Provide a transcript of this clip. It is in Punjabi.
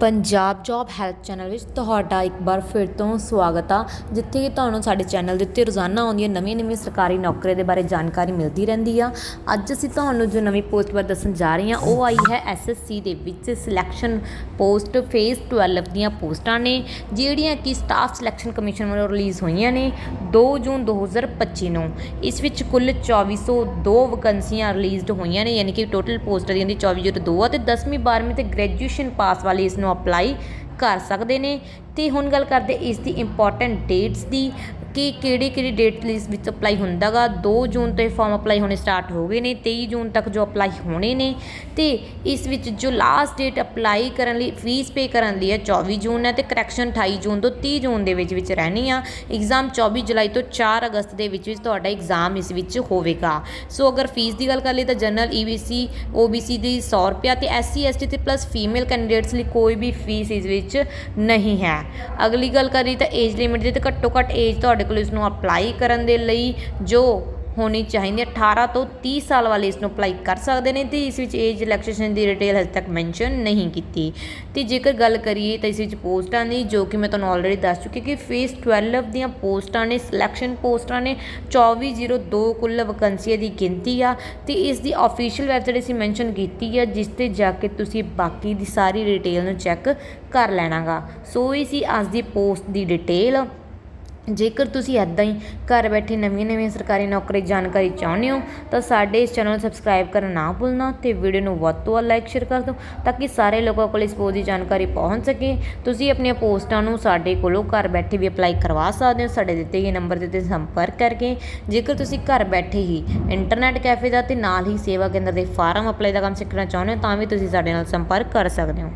ਪੰਜਾਬ ਜੋਬ ਹੈਲਪ ਚੈਨਲ ਵਿੱਚ ਤੁਹਾਡਾ ਇੱਕ ਵਾਰ ਫਿਰ ਤੋਂ ਸਵਾਗਤ ਆ। ਜਿੱਥੇ ਕਿ ਤੁਹਾਨੂੰ ਸਾਡੇ ਚੈਨਲ ਦੇ ਉੱਤੇ ਰੋਜ਼ਾਨਾ ਆਉਂਦੀਆਂ ਨਵੀਆਂ ਨਵੀਆਂ ਸਰਕਾਰੀ ਨੌਕਰੀਆਂ ਦੇ ਬਾਰੇ ਜਾਣਕਾਰੀ ਮਿਲਦੀ ਰਹਿੰਦੀ ਆ। ਅੱਜ ਅਸੀਂ ਤੁਹਾਨੂੰ ਜੋ ਨਵੀਂ ਪੋਸਟ ਬਾਰੇ ਦੱਸਣ ਜਾ ਰਹੇ ਹਾਂ, ਉਹ ਆਈ ਹੈ ਐਸਐਸਸੀ ਦੇ ਵਿੱਚ ਸਿਲੈਕਸ਼ਨ ਪੋਸਟ ਫੇਜ਼ 12 ਦੀਆਂ ਪੋਸਟਾਂ ਨੇ, ਜਿਹੜੀਆਂ ਕਿ ਸਟਾਫ ਸਿਲੈਕਸ਼ਨ ਕਮਿਸ਼ਨ ਵੱਲੋਂ ਰਿਲੀਜ਼ ਹੋਈਆਂ ਨੇ 2 ਜੂਨ 2025 ਨੂੰ। ਇਸ ਵਿੱਚ ਕੁੱਲ 2402 ਵੈਕੈਂਸੀਆਂ ਰਿਲੀਜ਼ਡ ਹੋਈਆਂ ਨੇ, ਯਾਨੀ ਕਿ ਟੋਟਲ ਪੋਸਟਾਂ ਦੀਆਂ ਦੀ 2402 ਆ ਤੇ 10ਵੀਂ 12ਵੀਂ ਤੇ ਗ੍ਰੈਜੂਏਸ਼ਨ ਪਾਸ ਵਾਲੇ ਇਸ ਨੂੰ ਅਪਲਾਈ ਕਰ ਸਕਦੇ ਨੇ। ਤੇ ਹੁਣ ਗੱਲ ਕਰਦੇ ਇਸ ਦੀ ਇੰਪੋਰਟੈਂਟ ਡੇਟਸ ਦੀ। ਕਿ ਕਿਹੜੀ ਕਿਹੜੀ ਡੇਟ ਲਿਸਟ ਵਿੱਚ ਅਪਲਾਈ ਹੁੰਦਾਗਾ? 2 ਜੂਨ ਤੋਂ ਇਹ ਫਾਰਮ ਅਪਲਾਈ ਹੋਣੇ ਸਟਾਰਟ ਹੋ ਗਏ ਨੇ 23 ਜੂਨ ਤੱਕ ਜੋ ਅਪਲਾਈ ਹੋਣੇ ਨੇ ਤੇ ਇਸ ਵਿੱਚ ਜੋ ਲਾਸਟ ਡੇਟ ਅਪਲਾਈ ਕਰਨ ਲਈ ਫੀਸ ਪੇ ਕਰਨ ਲਈ ਹੈ 24 ਜੂਨ ਹੈ ਤੇ ਕਰੈਕਸ਼ਨ 28 ਜੂਨ ਤੋਂ 30 ਜੂਨ ਦੇ ਵਿੱਚ ਵਿੱਚ ਰਹਿਣੀ ਆ। ਐਗਜ਼ਾਮ 24 ਜੁਲਾਈ ਤੋਂ 4 ਅਗਸਤ ਦੇ ਵਿੱਚ ਵਿੱਚ ਤੁਹਾਡਾ ਐਗਜ਼ਾਮ ਇਸ ਵਿੱਚ ਹੋਵੇਗਾ। ਸੋ ਅਗਰ ਫੀਸ ਦੀ ਗੱਲ ਕਰ ਲਈ ਤਾਂ ਜਨਰਲ ਈਬੀਸੀ ਓਬੀਸੀ ਦੀ 100 ਰੁਪਿਆ ਤੇ ਐਸਸੀ ਐਸਟੀ ਤੇ ਪਲੱਸ ਫੀਮੇਲ ਕੈਂਡੀਡੇਟਸ ਲਈ ਕੋਈ ਵੀ ਫੀਸ ਇਸ ਵਿੱਚ ਨਹੀਂ ਹੈ। ਅਗਲੀ ਗੱਲ ਕਰੀ ਤਾਂ ਏਜ ਲਿਮਿਟ ਦੀ ਤਾਂ ਘੱਟੋ ਘੱਟ ਏਜ ਤੁਹਾਡੇ ਕੋਲ ਇਸ ਨੂੰ ਅਪਲਾਈ ਕਰਨ ਦੇ ਲਈ ਜੋ ਹੋਣੀ ਚਾਹੀਦੀ ਹੈ 18 ਤੋਂ 30 ਸਾਲ ਵਾਲੇ ਇਸ ਨੂੰ ਅਪਲਾਈ ਕਰ ਸਕਦੇ ਨੇ ਤੇ ਇਸ ਵਿੱਚ ਏਜ ਰਿਲੈਕਸੇਸ਼ਨ ਦੀ ਡਿਟੇਲ ਹਜੇ ਤੱਕ ਮੈਂਸ਼ਨ ਨਹੀਂ ਕੀਤੀ। ਤੇ ਜੇਕਰ ਗੱਲ ਕਰੀਏ ਤਾਂ ਇਸ ਵਿੱਚ ਪੋਸਟਾਂ ਦੀ, ਜੋ ਕਿ ਮੈਂ ਤੁਹਾਨੂੰ ਆਲਰੇਡੀ ਦੱਸ ਚੁੱਕੀ ਕਿ ਫੇਸ 12 ਦੀਆਂ ਪੋਸਟਾਂ ਨੇ ਸਿਲੈਕਸ਼ਨ ਪੋਸਟਾਂ ਨੇ 2402 ਕੁੱਲ ਵੈਕੈਂਸੀਆਂ ਦੀ ਗਿਣਤੀ ਆ ਤੇ ਇਸ ਦੀ ਅਫੀਸ਼ੀਅਲ ਵੈਬਸਾਈਟ ਅਸੀਂ ਮੈਂਸ਼ਨ ਕੀਤੀ ਆ, ਜਿਸ ਤੇ ਜਾ ਕੇ ਤੁਸੀਂ ਬਾਕੀ ਦੀ ਸਾਰੀ ਡਿਟੇਲ ਨੂੰ ਚੈੱਕ ਕਰ ਲੈਣਾਗਾ। ਸੋ ਇਹ ਸੀ ਅੱਜ ਦੀ ਪੋਸਟ ਦੀ ਡਿਟੇਲ ਜੇਕਰ ਤੁਸੀਂ ਇੱਦਾਂ ਹੀ ਘਰ ਬੈਠੇ ਨਵੀਆਂ ਨਵੀਆਂ ਸਰਕਾਰੀ ਨੌਕਰੀ ਜਾਣਕਾਰੀ ਚਾਹੁੰਦੇ ਹੋ, ਤਾਂ ਸਾਡੇ ਇਸ ਚੈਨਲ ਨੂੰ ਸਬਸਕ੍ਰਾਈਬ ਕਰਨਾ ਨਾ ਭੁੱਲਣਾ ਤੇ ਵੀਡੀਓ ਨੂੰ ਵੱਧ ਤੋਂ ਵੱਧ ਲਾਈਕ ਸ਼ੇਅਰ ਕਰ ਦਿਓ ਤਾਂ ਕਿ ਸਾਰੇ ਲੋਕਾਂ ਕੋਲ ਇਸ ਪੋਸਟ ਦੀ ਜਾਣਕਾਰੀ ਪਹੁੰਚ ਸਕੇ। ਤੁਸੀਂ ਆਪਣੀਆਂ ਪੋਸਟਾਂ ਨੂੰ ਸਾਡੇ ਕੋਲੋਂ ਘਰ ਬੈਠੇ ਵੀ ਅਪਲਾਈ ਕਰਵਾ ਸਕਦੇ ਹੋ, ਸਾਡੇ ਦਿੱਤੇ ਗਏ ਨੰਬਰ ਦੇ ਉੱਤੇ ਸੰਪਰਕ ਕਰਕੇ। ਜੇਕਰ ਤੁਸੀਂ ਘਰ ਬੈਠੇ ਹੀ ਇੰਟਰਨੈਟ ਕੈਫੇ ਦਾ ਤੇ ਨਾਲ ਹੀ ਸੇਵਾ ਕੇਂਦਰ ਦੇ ਫਾਰਮ ਅਪਲਾਈ ਦਾ ਕੰਮ ਸਿੱਖਣਾ ਚਾਹੁੰਦੇ ਹੋ, ਤਾਂ ਵੀ ਤੁਸੀਂ ਸਾਡੇ ਨਾਲ ਸੰਪਰਕ ਕਰ ਸਕਦੇ ਹੋ।